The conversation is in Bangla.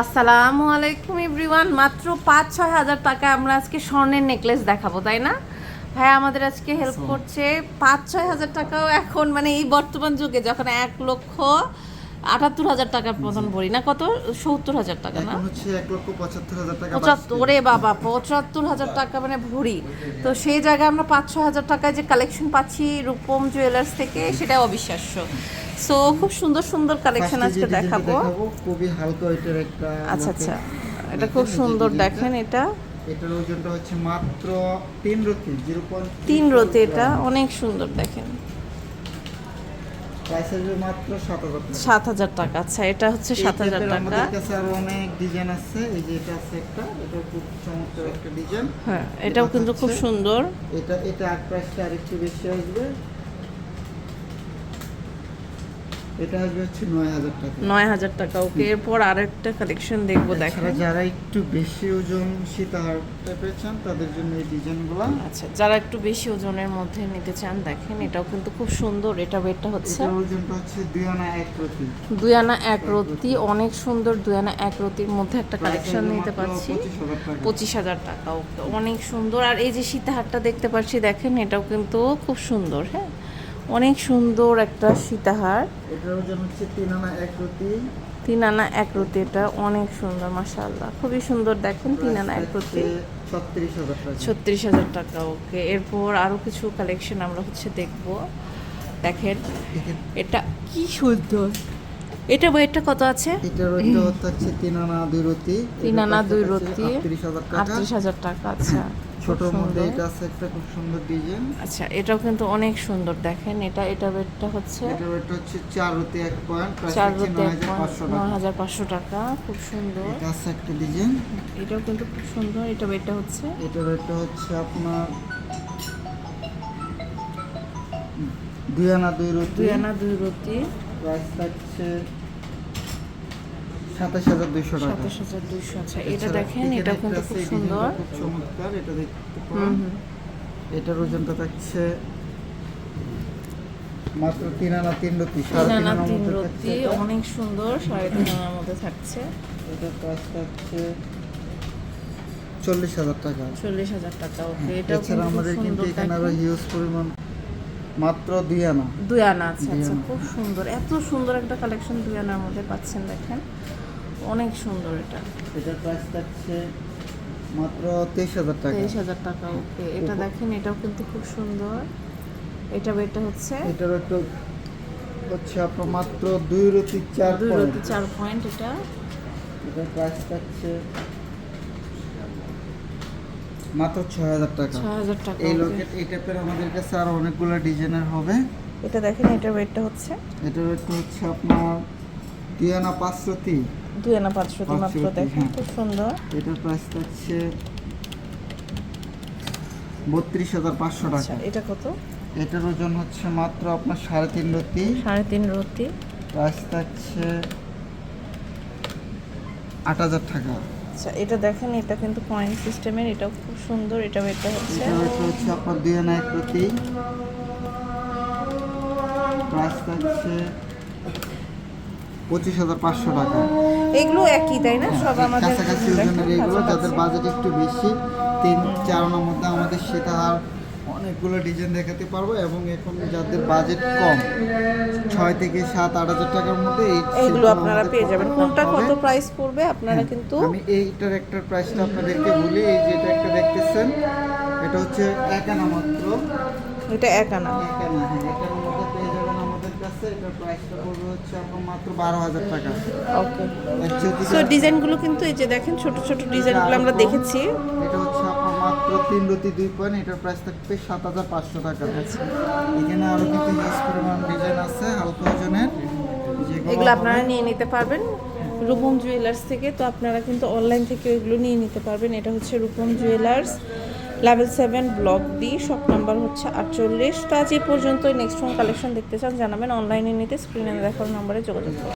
আসসালামু আলাইকুম এভরিওয়ান মাত্র পাঁচ ছয় হাজার টাকা আমরা আজকে স্বর্ণের নেকলেস দেখাবো তাই না? ভাই আমাদের আজকে হেল্প করছে পাঁচ ছয় হাজার টাকাও এখন মানে এই বর্তমান যুগে যখন এক লক্ষ আটাত্তর হাজার টাকার মতন ভরি না কত? সত্তর হাজার টাকা না? হচ্ছে এক লক্ষ পঁচাত্তর হাজার টাকা পঁচাত্তর ওরে বাবা পঁচাত্তর হাজার টাকা মানে ভরি। তো সেই জায়গায় আমরা পাঁচ ছ হাজার টাকায় যে কালেকশন পাচ্ছি রূপম জুয়েলার্স থেকে সেটা অবিশ্বাস্য। সো খুব সুন্দর সুন্দর কালেকশন আজকে দেখাবো। খুবই হালকা ওইটার একটা আচ্ছা আচ্ছা। এটা খুব সুন্দর দেখেন এটা। এটার ওজনটা হচ্ছে মাত্র তিন রতি জিরো পয়েন্ট তিন রোতে এটা অনেক সুন্দর দেখেন। সাত হাজার টাকা। সাত হাজার টাকা আচ্ছা এটা হচ্ছে সাত হাজার টাকা। আমাদের কাছে আরও অনেক ডিজাইন আছে এই যে এটা আছে একটা এটা খুব চমৎকার একটা ডিজাইন হ্যাঁ এটাও কিন্তু খুব সুন্দর। এটা এটা আর প্রাইসটা আরেকটু বেশি আসবে। এটা আসবে হচ্ছে টাকা। ওকে এরপর আরেকটা কালেকশন দেখব দেখেন। যারা একটু বেশি ওজন সীতাহার টাইপের চান তাদের জন্য এই ডিজাইনগুলো। আচ্ছা যারা একটু বেশি ওজনের মধ্যে নিতে চান দেখেন এটাও কিন্তু খুব সুন্দর এটা ওয়েটটা হচ্ছে? ওজনটা আনা আনা রতি। অনেক সুন্দর আনা রতির মধ্যে একটা কালেকশন নিতে পারছি। পঁচিশ হাজার টাকা ওকে অনেক সুন্দর। আর এই যে সীতাহারটা দেখতে পাচ্ছি দেখেন এটাও কিন্তু খুব সুন্দর হ্যাঁ? অনেক সুন্দর একটা সীতাহার। হচ্ছে তিন আনা এক রুটি। এটা অনেক সুন্দর মাশাআল্লাহ। খুবই সুন্দর দেখেন তিন আনা এক রুটি। ছত্রিশ হাজার টাকা। ওকে। এরপর আরও কিছু কালেকশন আমরা হচ্ছে দেখব। দেখেন। এটা কি সুন্দর। এটা ওয়েটটা কত আছে? এটার ওজনটা হচ্ছে তিন আনা দুই রতি তিন আনা দুই রতি আটত্রিশ হাজার টাকা। আচ্ছা খুব ছোটর মধ্যে এটা আছে একটা খুব সুন্দর ডিজাইন। আচ্ছা এটাও কিন্তু অনেক সুন্দর দেখেন এটা এটা ওয়েটটা হচ্ছে? এটা ওয়েট হচ্ছে চার রতি এক পয়েন্ট প্রাইস রুতে নয় হাজার পাঁচশো নয় টাকা খুব সুন্দর। এটা আছে একটা ডিজাইন। এটাও কিন্তু খুব সুন্দর এটা ওয়েটটা হচ্ছে? এটার ওয়েটটা হচ্ছে আপনার দুই আনা দুই রতি দুই আনা দুই রতি প্রাইস থাকছে সাতাশ হাজার দুইশো টাকা। সাতাশ হাজার দুইশো আচ্ছা এটা দেখেন এটা কিন্তু খুব সুন্দর। খুব চমৎকার এটা দেখতে পারেন এটার ওজনটা থাকছে মাত্র তিন আনা তিন রতি সাড়ে তিন তিন আনা তিন রতি থাকছে এটা। অনেক সুন্দর সাড়ে তিন আনার মধ্যে থাকছে। এটার প্রাইস থাকছে চল্লিশ হাজার টাকা। চল্লিশ হাজার টাকা ওকে এটাও এছাড়া আমাদের কিন্তু এখানে আরও হিউজ পরিমাণ মাত্র দুই আনা দুই আনা আচ্ছা আচ্ছা খুব সুন্দর। এত সুন্দর একটা কালেকশন দুই আনার মধ্যে পাচ্ছেন দেখেন। অনেক সুন্দর এটা। এটার প্রাইস থাকছে মাত্র তেইশ হাজার টাকা। তেইশ হাজার টাকা ওকে এটা দেখেন এটাও কিন্তু খুব সুন্দর। এটা এটা হচ্ছে? এটার একটু হচ্ছে আপনার মাত্র দুই রতি চার দুই রতি চার পয়েন্ট এটা। এটার প্রাইস থাকছে মাত্র ছয় হাজার টাকা। এই। লোকের এই টাইপের আমাদের কাছে আরও অনেকগুলো ডিজাইনের হবে। এটা দেখেন এটা ওয়েটটা হচ্ছে। এটার হচ্ছে আপনার দুই আনা পাঁচ রতি দুই আনা পাঁচশো মাত্র দেখেন হ্যাঁ। খুব সুন্দর। এটার প্রাইস থাকছে বত্রিশ হাজার পাঁচশো আচ্ছা টাকা এটা কত? এটার ওজন হচ্ছে মাত্র আপনার সাড়ে তিন রতি। সাড়ে তিন রতি। প্রাইস থাকছে আট হাজার টাকা। আচ্ছা এটা দেখেন এটা কিন্তু পয়েন্ট সিস্টেমের এটাও খুব সুন্দর এটা এটা হচ্ছে। এটা হচ্ছে আপনার দুই আনা এক প্রতি। প্রাইস থাকছে পঁচিশ হাজার পাঁচশো টাকা। এগুলো একই তাই না? সব আমাদের কাছাকাছি ওজনের এগুলো যাদের বাজেট একটু বেশি তিন চার মধ্যে আমাদের সীতাহার অনেকগুলো ডিজাইন দেখাতে পারব এবং এখন যাদের বাজেট কম ছয় থেকে সাত আট হাজার টাকার মধ্যে এই এইগুলো আপনারা পেয়ে যাবেন। কোনটা কত প্রাইস পড়বে আপনারা কিন্তু আমি এইটার একটা প্রাইসটা আপনাদেরকে বলি এই যেটা একটা দেখতেছেন এটা হচ্ছে এক আনা মাত্র। এটা এক আনা এক আনা হ্যাঁ এটার মধ্যে পেয়ে যাবেন আমাদের কাছে। এটার প্রাইসটা পড়বে হচ্ছে আপনার মাত্র বারো হাজার টাকা। ওকে সো ডিজাইনগুলো কিন্তু এই যে দেখেন ছোট ছোট ডিজাইনগুলো আমরা দেখেছি। এটা হচ্ছে মাত্র তিন রতি দুই পয়েন্ট এটার প্রাইস থাকবে সাত হাজার পাঁচশো টাকা। আচ্ছা। এখানে আরও কিন্তু হিউজ পরিমাণ ডিজাইন আছে হালকা ওজনের। এগুলো আপনারা নিয়ে নিতে পারবেন। রূপম জুয়েলার্স থেকে তো আপনারা কিন্তু অনলাইন থেকে এগুলো নিয়ে নিতে পারবেন। এটা হচ্ছে Rupam jewellers level seven block D shop number হচ্ছে আটচল্লিশ। তো আজ এই পর্যন্তই। নেক্সট কোন কালেকশন দেখতে চান জানাবেন। অনলাইনে নিতে স্ক্রিনে দেখার নম্বরে যোগাযোগ করুন।